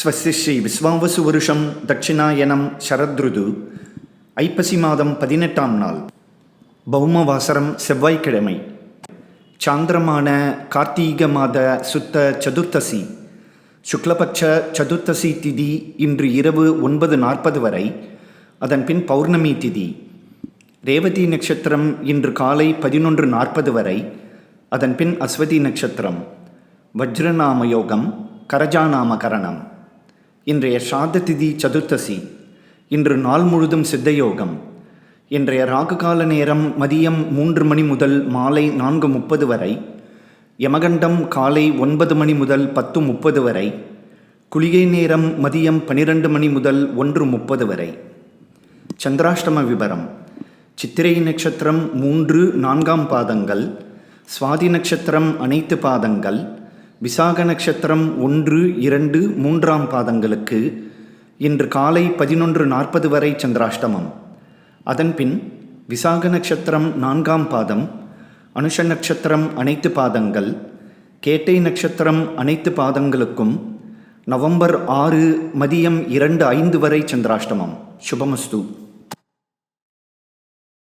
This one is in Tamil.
ஸ்வஸ்தி ஸ்ரீ விஸ்வாவசு வருஷம் தட்சிணாயனம் சரத்ருது ஐப்பசி மாதம் பதினெட்டாம் நாள் பௌம வாசரம் செவ்வாய்க்கிழமை. சாந்திரமான கார்த்தீக மாத சுத்த சதுர்த்தசி சுக்லபட்ச சதுர்த்தசி திதி இன்று இரவு ஒன்பது நாற்பது வரை அதன் பின் பௌர்ணமி திதி. ரேவதி நட்சத்திரம் இன்று காலை பதினொன்று நாற்பது வரை அதன் பின் அஸ்வதி நட்சத்திரம். வஜ்ரநாம யோகம் கரஜாநாம கரணம் இன்றைய சாத திதி சதுர்த்தசி இன்று நாள் முழுதும் சித்தயோகம். இன்றைய ராகுகால நேரம் மதியம் மூன்று மணி முதல் மாலை நான்கு முப்பது வரை யமகண்டம் காலை ஒன்பது மணி முதல் பத்து முப்பது வரை குளிகை நேரம் மதியம் பனிரெண்டு மணி முதல் ஒன்று முப்பது வரை. சந்திராஷ்டம விபரம். சித்திரை நட்சத்திரம் மூன்று நான்காம் பாதங்கள் சுவாதி நட்சத்திரம் அனைத்து பாதங்கள் விசாக நட்சத்திரம் ஒன்று இரண்டு மூன்றாம் பாதங்களுக்கு இன்று காலை பதினொன்று நாற்பது வரை சந்திராஷ்டமம். அதன்பின் விசாக நட்சத்திரம் நான்காம் பாதம் அனுஷ நட்சத்திரம் அனைத்து பாதங்கள் கேட்டை நட்சத்திரம் அனைத்து பாதங்களுக்கும் நவம்பர் ஆறு மதியம் இரண்டு ஐந்து வரை சந்திராஷ்டமம். சுபமஸ்து.